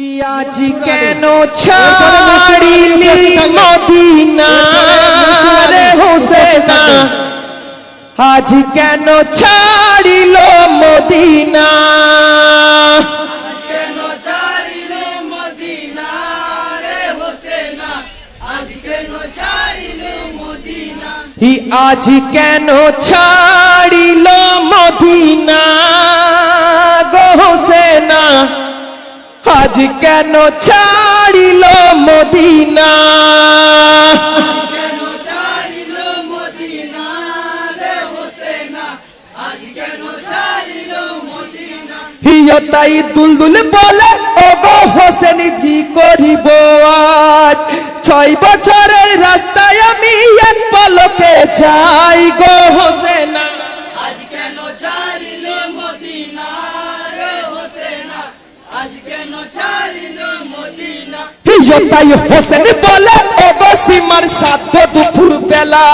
আজ কেন ছাড়িলি মদিনা? রে হোসেনা আজ কেন ছাড়িল মদিনা? কেন ছাড়িল মদিনা রে আজ কেন ছাড়িল আজ কেন ছাড়িল মদিনা? তাই দুলদুল বলে ও হোসেন কি করিব আজ? ছয় বছরের রাস্তায় আমি এক পলকে যাই গো হোসেনা। তাই হোসেন বলে ও সীমার সাধ্য দুপুর বেলা।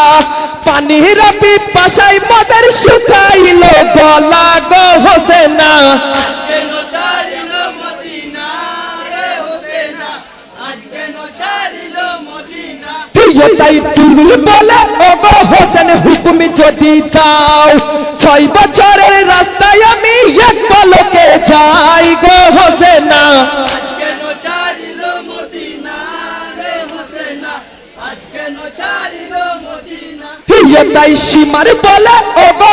পানির পিপাসায় মদের শুকাইল গলা গো হোসেনা। তাই দুলদুল বলে ও হোসেন হুকুম যদি দাও ছয় বছরের রাস্তায় আমি এক পলকে যাই গো হোসেনা। তাই সীমার বলে ও গো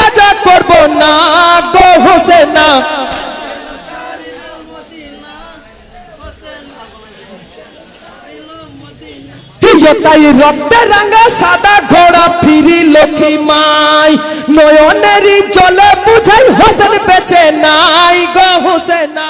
হিয় তাই রক্তে রাঙা সাদা ঘোড়া ফিরি লক্ষ্মী মাই। নয়নেরই জলে বুঝাই হোসেন বেঁচে নাই গো হোসেনা।